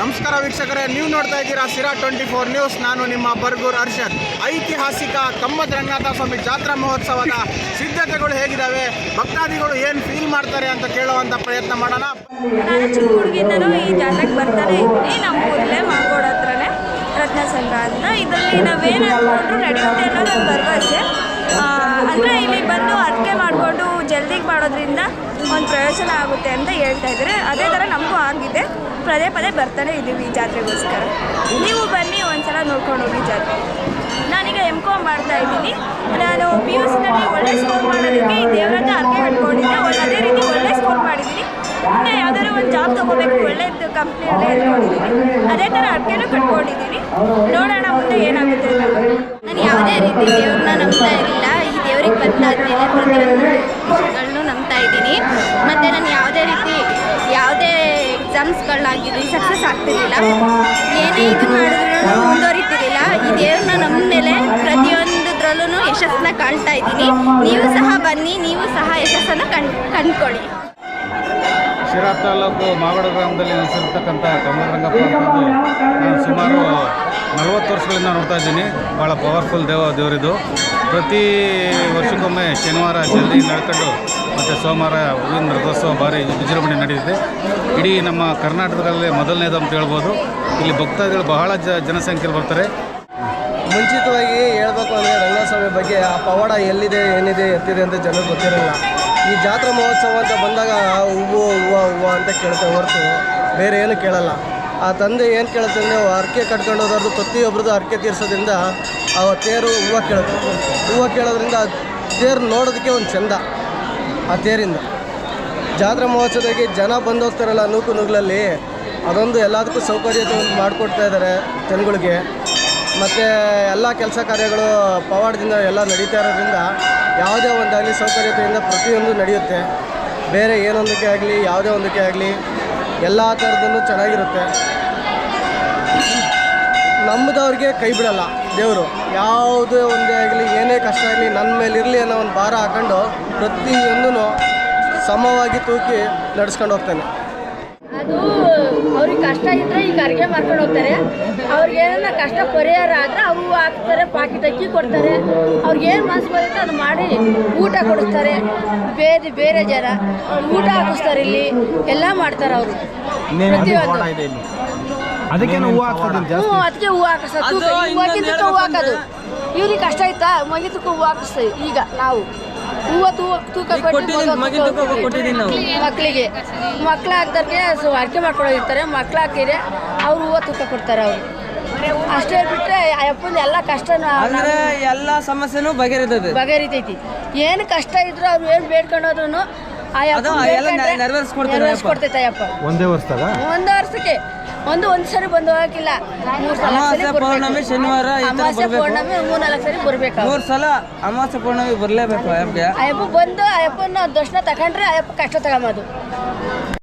ನಮಸ್ಕಾರ ವೀಕ್ಷಕರೇ, ನೀವು ನೋಡ್ತಾ ಇದ್ದೀರಾ ಸಿರಾ ಟ್ವೆಂಟಿ ಫೋರ್ ನ್ಯೂಸ್. ನಾನು ನಿಮ್ಮ ಬರ್ಗೂರ್ ಅರ್ಷದ್ ಐತಿಹಾಸಿಕ ಕಮ್ಮದ ರಂಗನಾಥ ಸ್ವಾಮಿ ಜಾತ್ರಾ ಮಹೋತ್ಸವದ ಸಿದ್ಧತೆಗಳು ಹೇಗಿದ್ದಾವೆ ಭಕ್ತಾದಿಗಳು ಏನು ಫೀಲ್ ಮಾಡ್ತಾರೆ ಅಂತ ಕೇಳುವಂಥ ಪ್ರಯತ್ನ ಮಾಡೋಣ. ಚಿಕ್ಕ ಹುಡುಗಿಯಿಂದನೂ ಈ ಜಾತ್ರೆಗೆ ಬರ್ತಾನೆ ನಮ್ಮ ಊರಲ್ಲೇ ಮಾಗೋಡ ಹತ್ರನೇ ರತ್ನ ಸಂಘ ಅಂತ. ಇದರಲ್ಲಿ ನಾವೇನು ನಡೆಯುತ್ತೆ ಅನ್ನೋದು ಒಂದು ಭರವಸೆ. ಅಂದರೆ ಇಲ್ಲಿ ಬಂದು ಅರ್ಕೆ ಮಾಡಿಕೊಂಡು ಜಲ್ದಿಗೆ ಮಾಡೋದ್ರಿಂದ ಒಂದು ಪ್ರಯೋಜನ ಆಗುತ್ತೆ ಅಂತ ಹೇಳ್ತಾ ಇದ್ದಾರೆ. ಅದೇ ಥರ ನಮಗೂ ಆಗಿದೆ. ಪದೇ ಪದೇ ಬರ್ತಾನೆ ಇದ್ದೀವಿ ಈ ಜಾತ್ರೆಗೋಸ್ಕರ. ನೀವು ಬನ್ನಿ, ಒಂದ್ಸಲ ನೋಡ್ಕೊಂಡು ಹೋಗಿ ಜಾತ್ರೆ. ನಾನೀಗ ಎಂ ಕಾಮ್ ಮಾಡ್ತಾ ಇದ್ದೀನಿ. ನಾನು ಪಿ ಯು ಸಿನಲ್ಲಿ ಒಳ್ಳೆ ಸ್ಕೋರ್ ಮಾಡೋದಕ್ಕೆ ಈ ದೇವರನ್ನ ಅರ್ಕೆ ಕಟ್ಕೊಂಡಿದ್ದೆ. ಅದೇ ರೀತಿ ಒಳ್ಳೆ ಸ್ಕೋರ್ ಮಾಡಿದ್ದೀನಿ ಮುಂದೆ ಯಾವ್ದಾದ್ರು ಒಂದು ಜಾಬ್ ತೊಗೋಬೇಕು ಒಳ್ಳೆಯದು ಕಂಪ್ನಿಯಲ್ಲೇ ಹೇಳ್ಕೊಂಡಿದ್ದೀನಿ ಅದೇ ಥರ ಅರ್ಕೆನೂ ಕಟ್ಕೊಂಡಿದ್ದೀನಿ ನೋಡೋಣ ಮುಂದೆ ಏನಾಗುತ್ತೆ ನಾನು ಯಾವುದೇ ರೀತಿ ದೇವ್ರನ್ನ ನಂಬ್ತಾ ಇರಲಿಲ್ಲ. ವಿಷಯಗಳನ್ನು ನಂಬ್ತಾ ಇದ್ದೀನಿ. ಮತ್ತು ನಾನು ಯಾವುದೇ ರೀತಿ ಯಾವುದೇ ಎಕ್ಸಾಮ್ಸ್ಗಳನ್ನಾಗಿರಲಿ ಸಕ್ಸಸ್ ಆಗ್ತಿರ್ಲಿಲ್ಲ. ಏನೇ ಇದು ಮಾಡಿದ್ರು ಮುಂದುವರಿತಿರ್ಲಿಲ್ಲ. ಈ ದೇವ್ರನ್ನ ನಮ್ಮ ಮೇಲೆ ಪ್ರತಿಯೊಂದರಲ್ಲೂ ಯಶಸ್ಸನ್ನ ಕಾಣ್ತಾ ಇದ್ದೀನಿ. ನೀವು ಸಹ ಬನ್ನಿ ನೀವು ಸಹ ಯಶಸ್ಸನ್ನು ಕಣ್ ಕಂಡ್ಕೊಳ್ಳಿ. ಶಿರಾ ತಾಲೂಕು ಮಾಗಡ ಗ್ರಾಮದಲ್ಲಿ ನೆಲೆಸಿರ್ತಕ್ಕಂಥ ಕಮಲರಂಗಪ್ಪ ನಾನು ಸುಮಾರು ನಲವತ್ತು ವರ್ಷಗಳಿಂದ ನೋಡ್ತಾ ಇದ್ದೀನಿ. ಭಾಳ ಪವರ್ಫುಲ್ ದೇವ ದೇವರಿದು. ಪ್ರತಿ ವರ್ಷಕ್ಕೊಮ್ಮೆ ಶನಿವಾರ ಜಲ್ದಿ ನಡ್ಕೊಂಡು ಮತ್ತು ಸೋಮವಾರ ಹೂವಿನ ರಥೋತ್ಸವ ಭಾರಿ ವಿಜೃಂಭಣೆ ನಡೆಯುತ್ತೆ ಇಡೀ ನಮ್ಮ ಕರ್ನಾಟಕದಲ್ಲೇ ಮೊದಲನೇದು ಅಂತ ಹೇಳ್ಬೋದು. ಇಲ್ಲಿ ಭಕ್ತಾದಿಗಳು ಬಹಳ ಜ ಜನಸಂಖ್ಯೆಯಲ್ಲಿ ಬರ್ತಾರೆ. ಮುಂಚಿತವಾಗಿ ಹೇಳಬೇಕು ಅಂದರೆ ರಂಗಸ್ವಾಮಿ ಬಗ್ಗೆ ಆ ಪವಾಡ ಎಲ್ಲಿದೆ, ಏನಿದೆ, ಎತ್ತಿದೆ ಅಂತ ಜನರು ಗೊತ್ತಿರಲ್ಲ. ಈ ಜಾತ್ರಾ ಮಹೋತ್ಸವ ಅಂತ ಬಂದಾಗ ಹೂವು ಹೂವು ಹೂವು ಅಂತ ಕೇಳ್ತೇವೆ ಹೊರತು ಬೇರೆ ಏನು ಕೇಳಲ್ಲ. ಆ ತಂದೆ ಏನು ಕೇಳುತ್ತೆ ಅಂದರೆ ಹರಕೆ ಕಟ್ಕೊಂಡು ಹೋದವ್ರದ್ದು ಪ್ರತಿಯೊಬ್ಬರದ್ದು ಹರಕೆ ತೀರಿಸೋದ್ರಿಂದ ಆ ತೇರು ಹೂವು ಕೇಳುತ್ತೆ. ಹೂವು ಕೇಳೋದ್ರಿಂದ ಆ ತೇರು ನೋಡೋದಕ್ಕೆ ಒಂದು ಚೆಂದ. ಆ ತೇರಿಂದ. ಜಾತ್ರಾ ಮಹೋತ್ಸವದಾಗೆ ಜನ ಬಂದು ಹೋಗ್ತಾರಲ್ಲ ನೂಕು ನುಗ್ಲಲ್ಲಿ, ಅದೊಂದು ಎಲ್ಲದಕ್ಕೂ ಸೌಕರ್ಯತೆ ಒಂದು ಮಾಡಿಕೊಡ್ತಾ ಇದ್ದಾರೆ ಜನಗಳಿಗೆ. ಮತ್ತು ಎಲ್ಲ ಕೆಲಸ ಕಾರ್ಯಗಳು ಪವಾಡದಿಂದ ಎಲ್ಲ ನಡೀತಾ ಇರೋದ್ರಿಂದ ಯಾವುದೇ ಒಂದಾಗಲಿ ಸೌಕರ್ಯತೆಯಿಂದ ಪ್ರತಿಯೊಂದು ನಡೆಯುತ್ತೆ. ಬೇರೆ ಏನೊಂದಕ್ಕೆ ಆಗಲಿ, ಯಾವುದೇ ಒಂದಕ್ಕೆ ಆಗಲಿ ಎಲ್ಲ ಥರದಲ್ಲೂ ಚೆನ್ನಾಗಿರುತ್ತೆ. ನಂಬಿದವ್ರಿಗೆ ಕೈ ಬಿಡಲ್ಲ. ದೇವರು, ಯಾವುದೇ ಒಂದೇ ಆಗಲಿ, ಏನೇ ಕಷ್ಟ ಆಗಲಿ ನನ್ನ ಮೇಲೆ ಇರಲಿ ಅನ್ನೋ ಒಂದು ಭಾರ ಹಾಕೊಂಡು ಪ್ರತಿಯೊಂದೂ ಸಮವಾಗಿ ತೂಕಿ ನಡೆಸ್ಕೊಂಡು ಹೋಗ್ತಾನೆ. ಕಷ್ಟ ಇದ್ರೆ ಈಗ ಅಡುಗೆ ಮಾಡ್ಕೊಂಡು ಹೋಗ್ತಾರೆ. ಅವ್ರಿಗೆ ಏನಾರ ಕಷ್ಟ ಪರಿಹಾರ ಆದ್ರೆ ಅವು ಹಾಕ್ತಾರೆ ಪಾಕಿಟ್ ಅಕ್ಕಿ ಕೊಡ್ತಾರೆ. ಅವ್ರಿಗೆ ಏನು ಮನಸ್ಸು ಬರುತ್ತೆ ಅದು ಮಾಡಿ ಊಟ ಕೊಡಿಸ್ತಾರೆ. ಬೇರೆ ಬೇರೆ ಜನ ಊಟ ಹಾಕಿಸ್ತಾರೆ ಇಲ್ಲಿ. ಎಲ್ಲ ಮಾಡ್ತಾರೆ ಅವರು. ಪ್ರತಿಯೊಂದು. ಅದಕ್ಕೆ ಹೂವು ಹಾಕ್ತಾರೆ ಹ್ಞೂ ಅದಕ್ಕೆ ಹೂವು ಹಾಕಿಸ್ತಾರೆ. ಮಗಿತಕ್ಕ ಹೂವು ಹಾಕೋದು. ಇವ್ರಿಗೆ ಕಷ್ಟ ಆಯ್ತಾ ಮಗಿತಕ್ಕ ಹೂವು ಹಾಕಿಸ್ತೀವಿ ಈಗ ನಾವು. ಹೂವು ತೂಕ ಮಕ್ಕಳಿಗೆ ಮಕ್ಳು ಹಾಕ್ದವ್ರಿಗೆ ಅಡಿಕೆ ಅರ್ಕೆ ಮಾಡ್ಕೊಂಡಿರ್ತಾರೆ ಮಕ್ಳು ಹಾಕಿದ್ರೆ ಅವ್ರು ಹೂವು ತೂಕ ಕೊಡ್ತಾರೆ ಅವರು. ಅಷ್ಟೇ ಬಿಟ್ಟರೆ ಅಪ್ಪನ ಎಲ್ಲ ಕಷ್ಟ ಅಂದ್ರೆ ಎಲ್ಲ ಸಮಸ್ಯೆನೂ ಬಗೆಹರಿತದೆ. ಬಗೆಹರಿತೈತಿ. ಏನು ಕಷ್ಟ ಇದ್ರು ಅವ್ರು ಏನು ಬೇಡ್ಕೊಂಡೋದ್ರು ಆ ನೆರವೇರ್ಸ್ಕೊಡ್ತಾರೆ ಅಯ್ಯಪ್ಪ. ಒಂದೇ ವರ್ಷದಾಗ? ಒಂದೇ ವರ್ಷಕ್ಕೆ. ಒಂದು ಒಂದು ಸರಿ ಬಂದು ಹಾಕಿಲ್ಲ. ಅಮಾವಾಸ್ಯೆ, ಪೌರ್ಣಮಿ, ಶನಿವಾರ ಈ ಥರ ಅಮಾವಾಸ್ಯೆ ಬರ್ಬೇಕು. ಪೌರ್ಣಮಿ ಮೂರು ನಾಲ್ಕು ಸರಿ ಬರ್ಬೇಕು. ಮೂರು ಸಲ ಅಮಾವಾಸ್ಯೆ ಪೌರ್ಣಮಿ ಬರ್ಲೇಬೇಕು ಅಯ್ಯಪ್ಪ ಬಂದು ಅಯ್ಯಪ್ಪನ ದರ್ಶನ ತಗೊಂಡ್ರೆ ಅಯ್ಯಪ್ಪ ಕಷ್ಟ ತಗೊಂಬೋದು